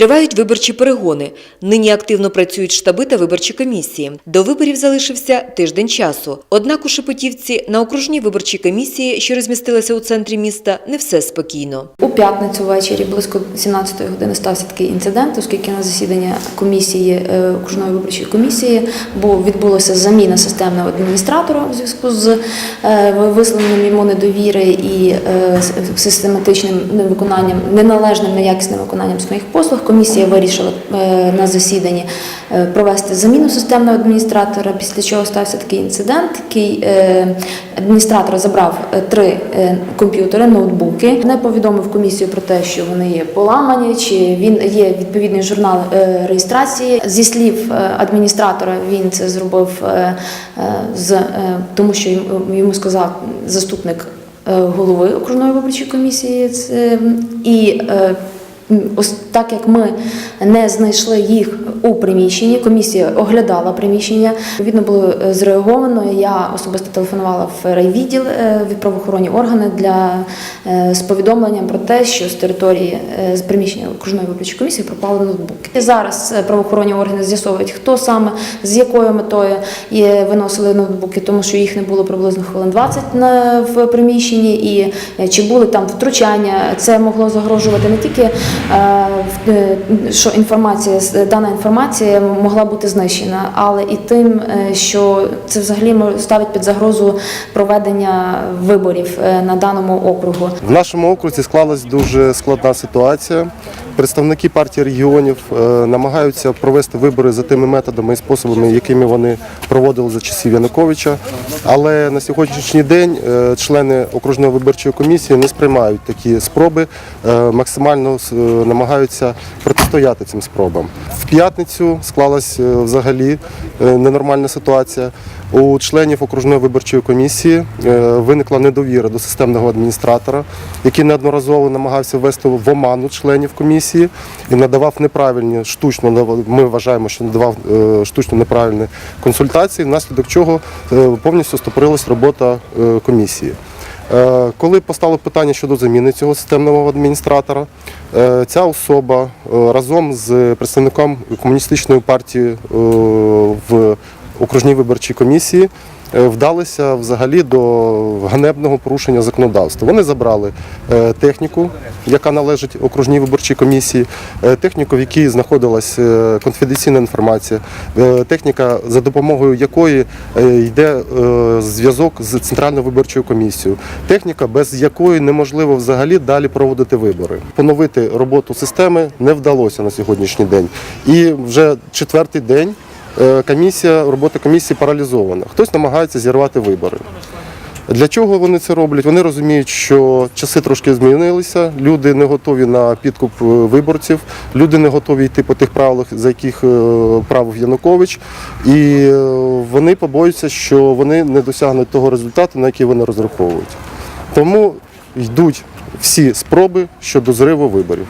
Тривають виборчі перегони. Нині активно працюють штаби та виборчі комісії. До виборів залишився тиждень часу. Однак у Шепетівці на окружній виборчій комісії, що розмістилася у центрі міста, не все спокійно. У п'ятницю ввечері близько 17-ї години стався такий інцидент, оскільки на засідання комісії е, окружної виборчої комісії бо відбулася заміна системного адміністратора у зв'язку з е, висловленням йому недовіри і е, систематичним невиконанням, неналежним неякісним виконанням своїх послуг. Комісія вирішила е, на засіданні е, провести заміну системного адміністратора. Після чого стався такий інцидент, який е, адміністратор забрав три комп'ютери, ноутбуки. Не повідомив комісію про те, що вони є поламані, чи він є відповідний журнал реєстрації. Зі слів адміністратора, він це зробив з тому, що йому- сказав заступник голови окружної виборчої комісії. І так як ми не знайшли їх у приміщенні, комісія оглядала приміщення. Відповідно було е, зреаговано. Я особисто телефонувала в райвідділ е, від правоохоронні органи для е, з повідомленням про те, що з території з приміщення окружної виборчої комісії пропали ноутбуки. Зараз правоохоронні органи з'ясовують, хто саме з якою метою виносили ноутбуки, тому що їх не було приблизно хвилин 20 на в приміщенні, і чи були там втручання. Це могло загрожувати не тільки що інформація дана інформація могла бути знищена, але і тим, е, що це взагалі ставить під загрозу проведення виборів е, на даному округу. В нашому окрузі склалась дуже складна ситуація. Представники партії регіонів е, намагаються провести вибори за тими методами і способами, якими вони проводили за часів Януковича. Але на сьогоднішній день е, члени окружної виборчої комісії не сприймають такі спроби, е, максимально намагаються протистояти цим спробам. В п'ятницю склалась взагалі ненормальна ситуація. У членів окружної виборчої комісії виникла недовіра до системного адміністратора, який неодноразово намагався ввести в оману членів комісії і надавав неправильні штучно Ми вважаємо, що надавав е, штучно неправильні консультації, внаслідок чого е, повністю стопорилась робота е, комісії. Коли постало питання щодо заміни цього системного адміністратора, ця особа разом з представником комуністичної партії в окружній виборчій комісії вдалися взагалі до ганебного порушення законодавства. Вони забрали е, техніку, яка належить окружній виборчій комісії, е, техніку, в якій знаходилась е, конфіденційна інформація, е, техніка, за допомогою якої е, йде е, зв'язок з центральною виборчою комісією, техніка, без якої неможливо взагалі далі проводити вибори. Поновити роботу системи не вдалося на сьогоднішній день. І вже четвертий день. Е, комісія, робота комісії паралізована. Хтось намагається зірвати вибори. Для чого вони це роблять? Вони розуміють, що часи трошки змінилися, люди не готові на підкуп е, виборців, люди не готові йти по тих правилах, за яких е, правив Янукович, і вони побоюються, що вони не досягнуть того результату, на який вони розраховують. Тому йдуть всі спроби щодо зриву виборів.